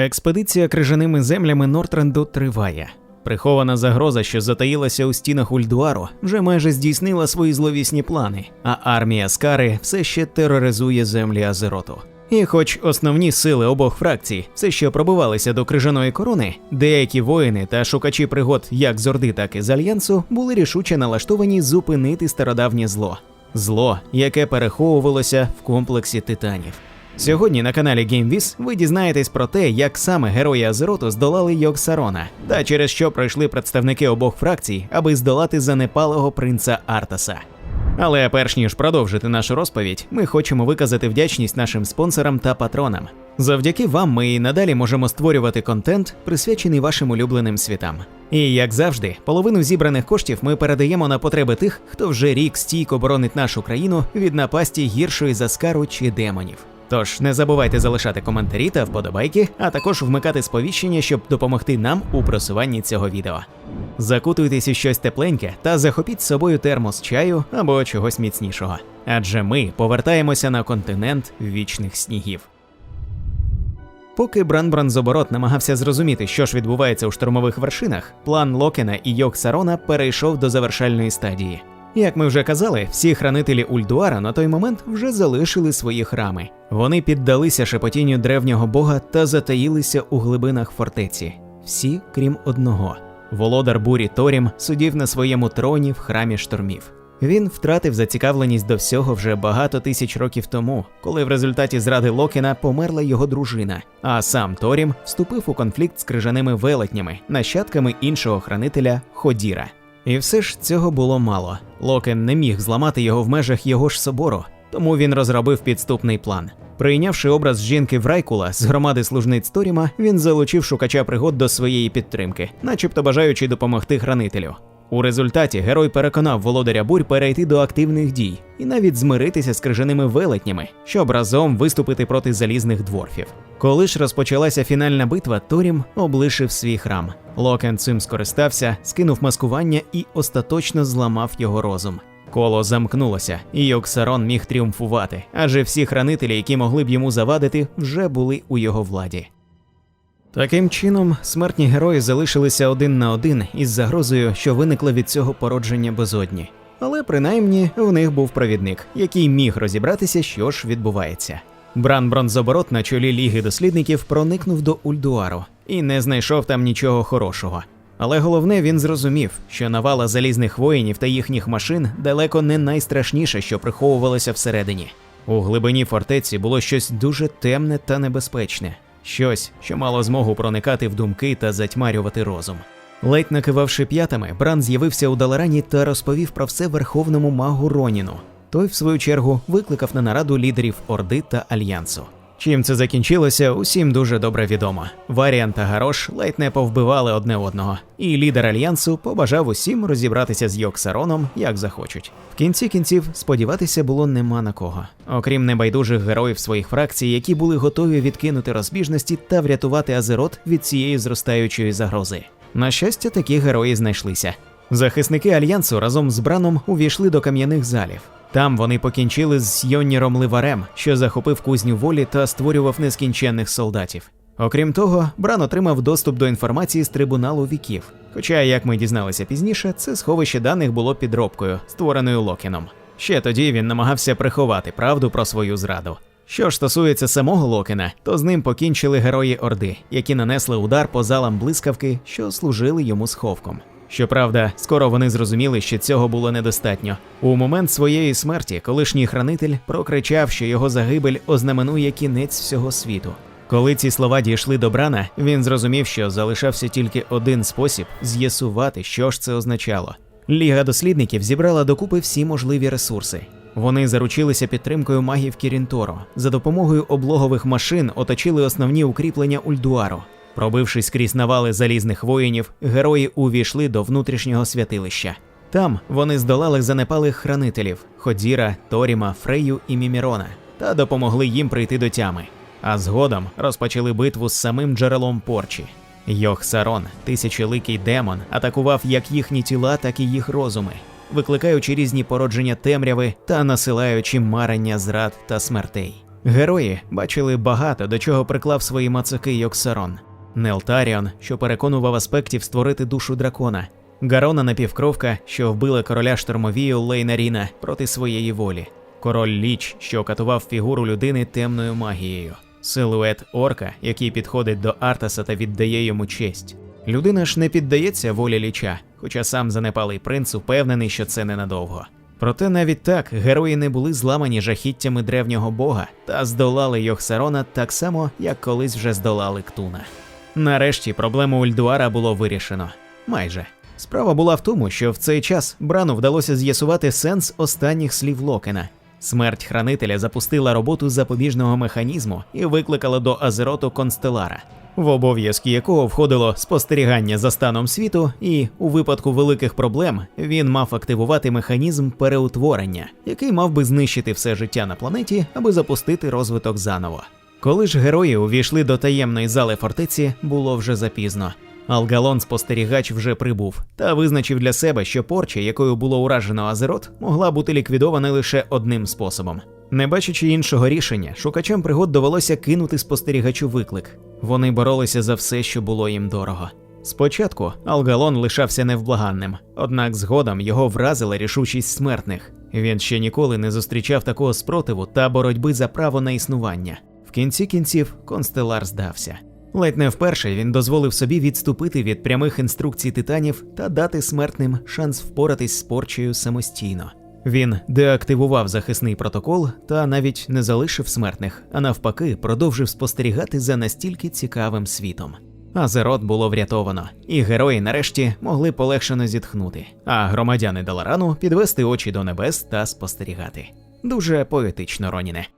Експедиція крижаними землями Нортренду триває. Прихована загроза, що затаїлася у стінах Ульдуару, вже майже здійснила свої зловісні плани, а армія Скари все ще тероризує землі Азероту. І хоч основні сили обох фракцій все ще пробивалися до крижаної корони, деякі воїни та шукачі пригод як з Орди, так і з Альянсу були рішуче налаштовані зупинити стародавнє зло. Зло, яке переховувалося в комплексі титанів. Сьогодні на каналі GameViz ви дізнаєтесь про те, як саме герої Азероту здолали Йоксарона, та через що пройшли представники обох фракцій, аби здолати занепалого принца Артаса. Але перш ніж продовжити нашу розповідь, ми хочемо виказати вдячність нашим спонсорам та патронам. Завдяки вам ми і надалі можемо створювати контент, присвячений вашим улюбленим світам. І як завжди, половину зібраних коштів ми передаємо на потреби тих, хто вже рік стійко боронить нашу країну від напасті гіршої заскару чи демонів. Тож не забувайте залишати коментарі та вподобайки, а також вмикати сповіщення, щоб допомогти нам у просуванні цього відео. Закутуйтесь у щось тепленьке та захопіть з собою термос чаю або чогось міцнішого. Адже ми повертаємося на континент вічних снігів. Поки Бранбранзоборот намагався зрозуміти, що ж відбувається у штурмових вершинах, план Локена і Йок Сарона перейшов до завершальної стадії. Як ми вже казали, всі хранителі Ульдуара на той момент вже залишили свої храми. Вони піддалися шепотінню древнього бога та затаїлися у глибинах фортеці. Всі, крім одного. Володар бурі Торім сидів на своєму троні в храмі штормів. Він втратив зацікавленість до всього вже багато тисяч років тому, коли в результаті зради Локена померла його дружина, а сам Торім вступив у конфлікт з крижаними велетнями, нащадками іншого хранителя Ходіра. І все ж цього було мало. Локен не міг зламати його в межах його ж собору, тому він розробив підступний план. Прийнявши образ жінки Врайкула з громади служниць Торіма, він залучив шукача пригод до своєї підтримки, начебто бажаючи допомогти хранителю. У результаті герой переконав володаря бурь перейти до активних дій і навіть змиритися з крижаними велетнями, щоб разом виступити проти залізних дворфів. Коли ж розпочалася фінальна битва, Торім облишив свій храм. Локен цим скористався, скинув маскування і остаточно зламав його розум. Коло замкнулося, і Йоксарон міг тріумфувати, адже всі хранителі, які могли б йому завадити, вже були у його владі. Таким чином, смертні герої залишилися один на один із загрозою, що виникла від цього породження безодні. Але принаймні в них був провідник, який міг розібратися, що ж відбувається. Бран Бронзоборот на чолі Ліги дослідників проникнув до Ульдуару і не знайшов там нічого хорошого. Але головне він зрозумів, що навала залізних воїнів та їхніх машин далеко не найстрашніше, що приховувалося всередині. У глибині фортеці було щось дуже темне та небезпечне, щось, що мало змогу проникати в думки та затьмарювати розум. Ледь накивавши п'ятами, Бран з'явився у Даларані та розповів про все верховному магу Роніну. Той, в свою чергу, викликав на нараду лідерів Орди та Альянсу. Чим це закінчилося, усім дуже добре відомо. Варіан та Гарош ледь не повбивали одне одного, і лідер альянсу побажав усім розібратися з Йоксароном, як захочуть. В кінці кінців сподіватися було нема на кого, окрім небайдужих героїв своїх фракцій, які були готові відкинути розбіжності та врятувати Азерот від цієї зростаючої загрози. На щастя, такі герої знайшлися. Захисники альянсу разом з Браном увійшли до кам'яних залів. Там вони покінчили з Йонніром Ливарем, що захопив кузню волі та створював нескінченних солдатів. Окрім того, Бран отримав доступ до інформації з трибуналу віків. Хоча, як ми дізналися пізніше, це сховище даних було підробкою, створеною Локіном. Ще тоді він намагався приховати правду про свою зраду. Що ж стосується самого Локена, то з ним покінчили герої Орди, які нанесли удар по залам блискавки, що служили йому сховком. Щоправда, скоро вони зрозуміли, що цього було недостатньо. У момент своєї смерті колишній хранитель прокричав, що його загибель ознаменує кінець всього світу. Коли ці слова дійшли до Брана, він зрозумів, що залишався тільки один спосіб з'ясувати, що ж це означало. Ліга дослідників зібрала докупи всі можливі ресурси. Вони заручилися підтримкою магів Кірінторо. За допомогою облогових машин оточили основні укріплення Ульдуару. Пробившись крізь навали залізних воїнів, герої увійшли до внутрішнього святилища. Там вони здолали занепалих хранителів Ходіра, Торіма, Фрею і Мімірона та допомогли їм прийти до тями. А згодом розпочали битву з самим джерелом порчі. Йохсарон, тисячоликий демон, атакував як їхні тіла, так і їх розуми, викликаючи різні породження темряви та насилаючи марення зрад та смертей. Герої бачили багато, до чого приклав свої мацаки Йоксарон. Нелтаріон, що переконував аспектів створити душу дракона, Гарона напівкровка, що вбила короля штормовію Лейнаріна проти своєї волі, король Ліч, що катував фігуру людини темною магією, силует орка, який підходить до Артаса та віддає йому честь. Людина ж не піддається волі ліча, хоча сам занепалий принц упевнений, що це ненадовго. Проте навіть так герої не були зламані жахіттями древнього бога та здолали Йохсарона так само, як колись вже здолали Ктуна. Нарешті проблему Ульдуара було вирішено. Майже. Справа була в тому, що в цей час Брану вдалося з'ясувати сенс останніх слів Локена. Смерть хранителя запустила роботу запобіжного механізму і викликала до Азероту Констелара, в обов'язки якого входило спостерігання за станом світу, і у випадку великих проблем він мав активувати механізм переутворення, який мав би знищити все життя на планеті, аби запустити розвиток заново. Коли ж герої увійшли до таємної зали фортеці, було вже запізно. Алгалон спостерігач вже прибув та визначив для себе, що порча, якою було уражено Азерот, могла бути ліквідована лише одним способом. Не бачачи іншого рішення, шукачам пригод довелося кинути спостерігачу виклик. Вони боролися за все, що було їм дорого. Спочатку Алгалон лишався невблаганним, однак згодом його вразила рішучість смертних. Він ще ніколи не зустрічав такого спротиву та боротьби за право на існування. В кінці кінців Констелар здався. Ледь не вперше він дозволив собі відступити від прямих інструкцій титанів та дати смертним шанс впоратись з порчею самостійно. Він деактивував захисний протокол та навіть не залишив смертних, а навпаки, продовжив спостерігати за настільки цікавим світом. Азерот було врятовано, і герої нарешті могли полегшено зітхнути, а громадяни Даларану підвести очі до небес та спостерігати. Дуже поетично, Роніне.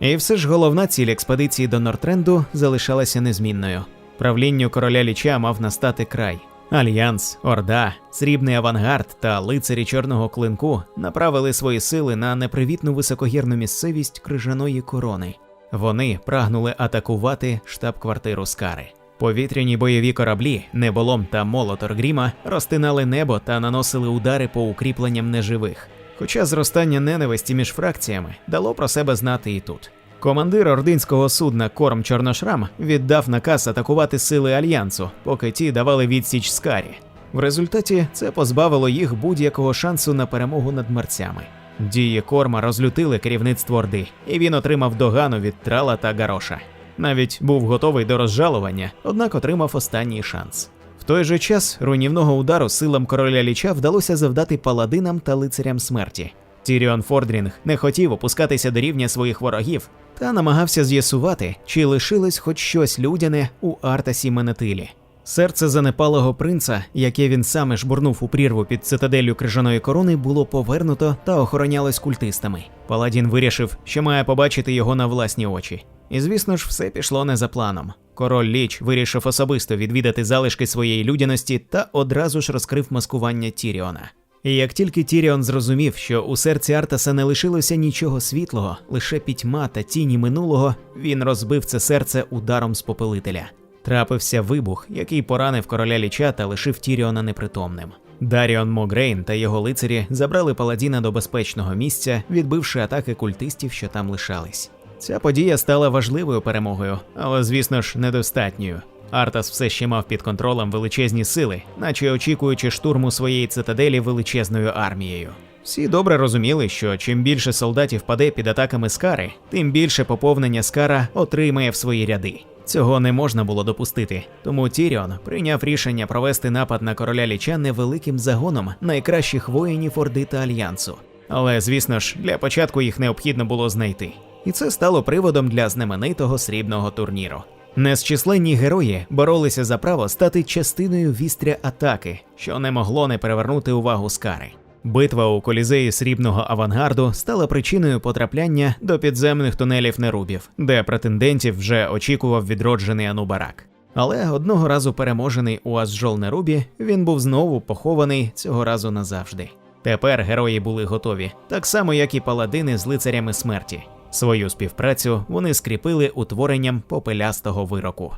І все ж головна ціль експедиції до Нортренду залишалася незмінною. Правлінню короля ліча мав настати край. Альянс, Орда, Срібний авангард та лицарі чорного клинку направили свої сили на непривітну високогірну місцевість крижаної корони. Вони прагнули атакувати штаб-квартиру Скари. Повітряні бойові кораблі, неболом та молотор Гріма розтинали небо та наносили удари по укріпленням неживих. Хоча зростання ненависті між фракціями дало про себе знати і тут. Командир ординського судна Корм Чорношрам віддав наказ атакувати сили альянсу, поки ті давали відсіч Скарі. В результаті це позбавило їх будь-якого шансу на перемогу над мерцями. Дії корма розлютили керівництво Орди, і він отримав догану від трала та гароша. Навіть був готовий до розжалування, однак отримав останній шанс. Той же час руйнівного удару силам короля ліча вдалося завдати паладинам та лицарям смерті. Тіріон Фордрінг не хотів опускатися до рівня своїх ворогів та намагався з'ясувати, чи лишилось хоч щось людяне у Артасі Менетилі. Серце занепалого принца, яке він саме жбурнув у прірву під цитаделлю крижаної корони, було повернуто та охоронялось культистами. Паладін вирішив, що має побачити його на власні очі. І звісно ж, все пішло не за планом. Король Ліч вирішив особисто відвідати залишки своєї людяності та одразу ж розкрив маскування Тіріона. І як тільки Тіріон зрозумів, що у серці Артаса не лишилося нічого світлого, лише пітьма та тіні минулого, він розбив це серце ударом з попелителя. Трапився вибух, який поранив короля ліча та лишив Тіріона непритомним. Даріон Могрейн та його лицарі забрали паладіна до безпечного місця, відбивши атаки культистів, що там лишались. Ця подія стала важливою перемогою, але, звісно ж, недостатньою. Артас все ще мав під контролем величезні сили, наче очікуючи штурму своєї цитаделі величезною армією. Всі добре розуміли, що чим більше солдатів паде під атаками Скари, тим більше поповнення Скара отримає в свої ряди. Цього не можна було допустити, тому Тіріон прийняв рішення провести напад на короля ліча невеликим загоном найкращих воїнів Орди та Альянсу. Але, звісно ж, для початку їх необхідно було знайти. І це стало приводом для знаменитого срібного турніру. Незчисленні герої боролися за право стати частиною вістря атаки, що не могло не перевернути увагу Скари. Битва у колізеї срібного авангарду стала причиною потрапляння до підземних тунелів нерубів, де претендентів вже очікував відроджений Анубарак. Але одного разу переможений у Азжол Нерубі, він був знову похований цього разу назавжди. Тепер герої були готові, так само як і паладини з лицарями смерті. Свою співпрацю вони скріпили утворенням попелястого вироку.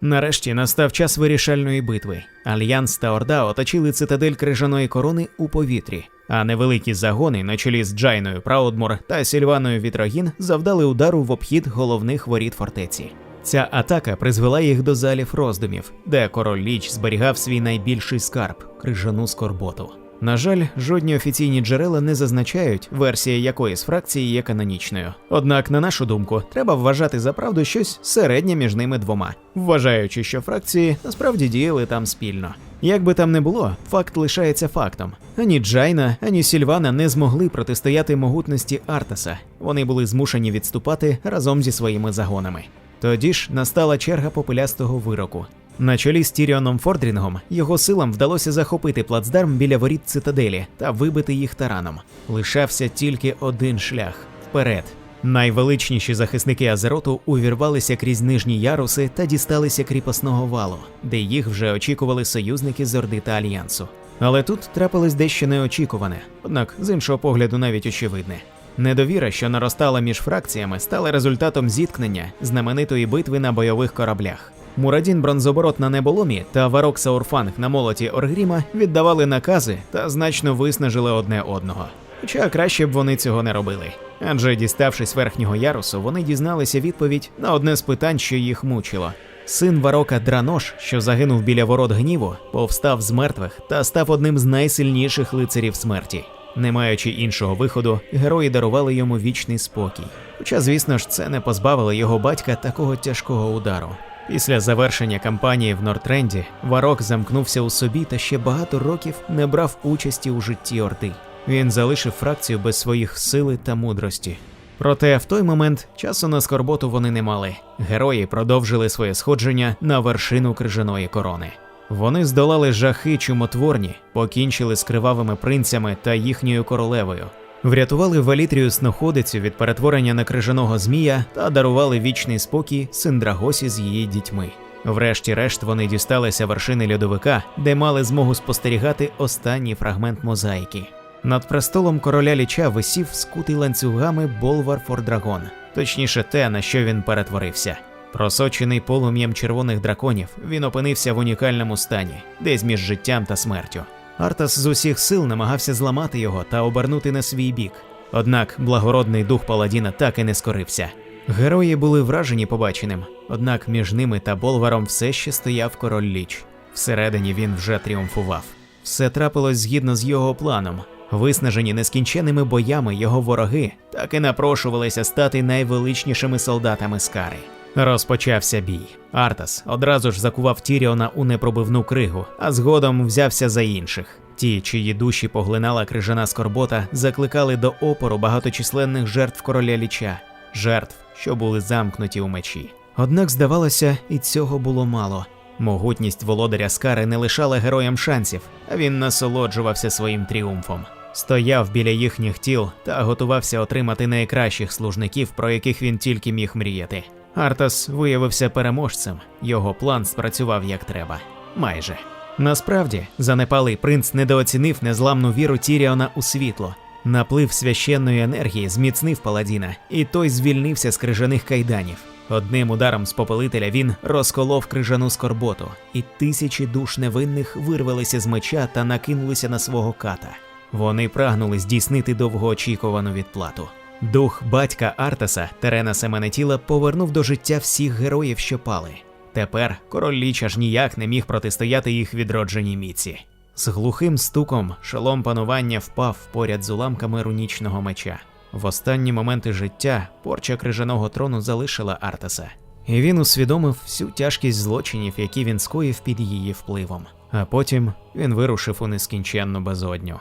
Нарешті настав час вирішальної битви. Альянс та Орда оточили цитадель крижаної корони у повітрі, а невеликі загони на чолі з Джайною Праудмор та Сільваною Вітрогін завдали удару в обхід головних воріт фортеці. Ця атака призвела їх до залів роздумів, де король Ліч зберігав свій найбільший скарб крижану скорботу. На жаль, жодні офіційні джерела не зазначають, версія якої з фракції є канонічною. Однак, на нашу думку, треба вважати за правду щось середнє між ними двома, вважаючи, що фракції насправді діяли там спільно. Як би там не було, факт лишається фактом. Ані Джайна, ані Сільвана не змогли протистояти могутності Артаса. Вони були змушені відступати разом зі своїми загонами. Тоді ж настала черга попелястого вироку. На чолі з Тіріоном Фордрінгом його силам вдалося захопити плацдарм біля воріт цитаделі та вибити їх тараном. Лишався тільки один шлях вперед. Найвеличніші захисники Азероту увірвалися крізь нижні яруси та дісталися кріпосного валу, де їх вже очікували союзники з Орди та Альянсу. Але тут трапилось дещо неочікуване, однак з іншого погляду навіть очевидне. Недовіра, що наростала між фракціями, стала результатом зіткнення знаменитої битви на бойових кораблях. Мурадін Бронзоборот на неболомі та Варок Саурфанг на молоті Оргріма віддавали накази та значно виснажили одне одного. Хоча краще б вони цього не робили. Адже діставшись верхнього ярусу, вони дізналися відповідь на одне з питань, що їх мучило. Син Варока Дранош, що загинув біля ворот гніву, повстав з мертвих та став одним з найсильніших лицарів смерті. Не маючи іншого виходу, герої дарували йому вічний спокій. Хоча, звісно ж, це не позбавило його батька такого тяжкого удару. Після завершення кампанії в Нортренді Варок замкнувся у собі та ще багато років не брав участі у житті Орди. Він залишив фракцію без своїх сили та мудрості. Проте в той момент часу на скорботу вони не мали. Герої продовжили своє сходження на вершину крижаної корони. Вони здолали жахи чумотворні, покінчили з кривавими принцями та їхньою королевою, врятували Валітрію сноходицю від перетворення на крижаного змія та дарували вічний спокій Синдрагосі з її дітьми. Врешті-решт вони дісталися вершини льодовика, де мали змогу спостерігати останній фрагмент мозаїки. Над престолом короля ліча висів скутий ланцюгами Болвар Фордрагон, точніше те, на що він перетворився. Просочений полум'ям червоних драконів, він опинився в унікальному стані, десь між життям та смертю. Артас з усіх сил намагався зламати його та обернути на свій бік. Однак благородний дух Паладіна так і не скорився. Герої були вражені побаченим, однак між ними та Болваром все ще стояв король ліч. Всередині він вже тріумфував. Все трапилось згідно з його планом. Виснажені нескінченними боями його вороги так і напрошувалися стати найвеличнішими солдатами Скари. Розпочався бій. Артас одразу ж закував Тіріона у непробивну кригу, а згодом взявся за інших. Ті, чиї душі поглинала крижана скорбота, закликали до опору багаточисленних жертв короля ліча, жертв, що були замкнуті у мечі. Однак, здавалося, і цього було мало. Могутність володаря Скари не лишала героям шансів, а він насолоджувався своїм тріумфом. Стояв біля їхніх тіл та готувався отримати найкращих служників, про яких він тільки міг мріяти. Артас виявився переможцем, його план спрацював як треба. Майже. Насправді, занепалий принц недооцінив незламну віру Тіріона у світло. Наплив священної енергії зміцнив паладіна, і той звільнився з крижаних кайданів. Одним ударом з попелителя він розколов крижану скорботу, і тисячі душ невинних вирвалися з меча та накинулися на свого ката. Вони прагнули здійснити довгоочікувану відплату. Дух батька Артаса Терена Семенетіла повернув до життя всіх героїв, що пали. Тепер король Ліч аж ніяк не міг протистояти їх відродженій міці. З глухим стуком шолом панування впав поряд з уламками рунічного меча. В останні моменти життя порча крижаного трону залишила Артаса, і він усвідомив всю тяжкість злочинів, які він скоїв під її впливом. А потім він вирушив у нескінченну безодню.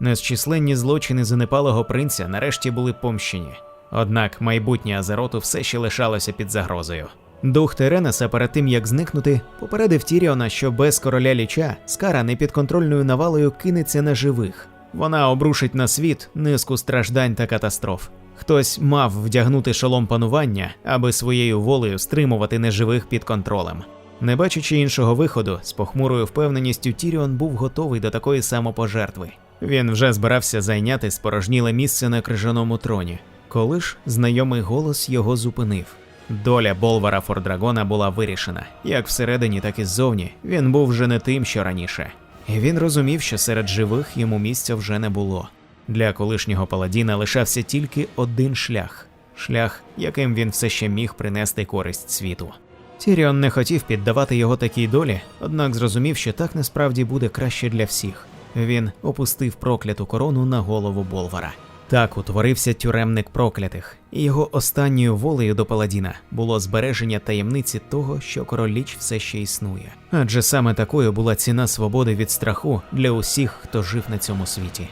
Незчисленні злочини занепалого принця нарешті були помщені. Однак майбутнє Азероту все ще лишалося під загрозою. Дух Теренеса перед тим як зникнути, попередив Тіріона, що без короля ліча скара непідконтрольною навалою кинеться на живих. Вона обрушить на світ низку страждань та катастроф. Хтось мав вдягнути шолом панування, аби своєю волею стримувати неживих під контролем. Не бачачи іншого виходу, з похмурою впевненістю Тіріон був готовий до такої самопожертви. Він вже збирався зайняти спорожніле місце на крижаному троні, коли ж знайомий голос його зупинив. Доля Болвара Фордрагона була вирішена. Як всередині, так і ззовні. Він був вже не тим, що раніше. Він розумів, що серед живих йому місця вже не було. Для колишнього паладіна лишався тільки один шлях шлях, яким він все ще міг принести користь світу. Тіріон не хотів піддавати його такій долі, однак зрозумів, що так насправді буде краще для всіх. Він опустив прокляту корону на голову Болвара. Так утворився тюремник проклятих, і його останньою волею до Паладіна було збереження таємниці того, що король Ліч все ще існує. Адже саме такою була ціна свободи від страху для усіх, хто жив на цьому світі.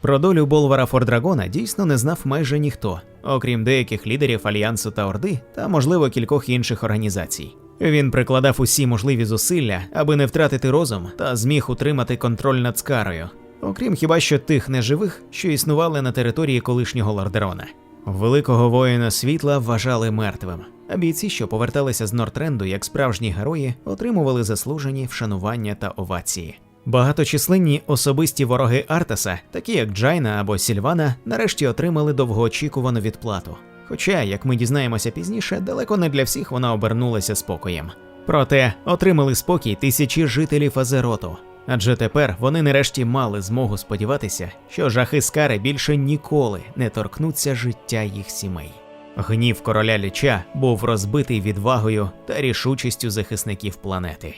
Про долю Болвара Фордрагона дійсно не знав майже ніхто, окрім деяких лідерів Альянсу та Орди та, можливо, кількох інших організацій. Він прикладав усі можливі зусилля, аби не втратити розум та зміг утримати контроль над Скарою, окрім хіба що тих неживих, що існували на території колишнього Лордерона. Великого воїна світла вважали мертвим, а бійці, що поверталися з Нортренду як справжні герої, отримували заслужені вшанування та овації. Багаточисленні особисті вороги Артаса, такі як Джайна або Сільвана, нарешті отримали довгоочікувану відплату. Хоча, як ми дізнаємося пізніше, далеко не для всіх вона обернулася спокоєм. Проте отримали спокій тисячі жителів Азероту, адже тепер вони нарешті мали змогу сподіватися, що жахи Скари більше ніколи не торкнуться життя їх сімей. Гнів короля ліча був розбитий відвагою та рішучістю захисників планети.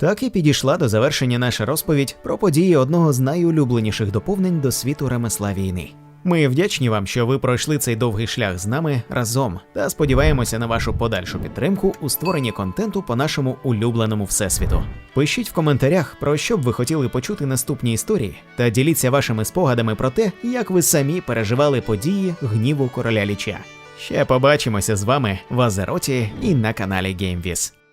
Так і підійшла до завершення наша розповідь про події одного з найулюбленіших доповнень до світу ремесла війни. Ми вдячні вам, що ви пройшли цей довгий шлях з нами разом та сподіваємося на вашу подальшу підтримку у створенні контенту по нашому улюбленому всесвіту. Пишіть в коментарях, про що б ви хотіли почути наступні історії, та діліться вашими спогадами про те, як ви самі переживали події гніву короля ліча. Ще побачимося з вами в Азероті і на каналі GameViz.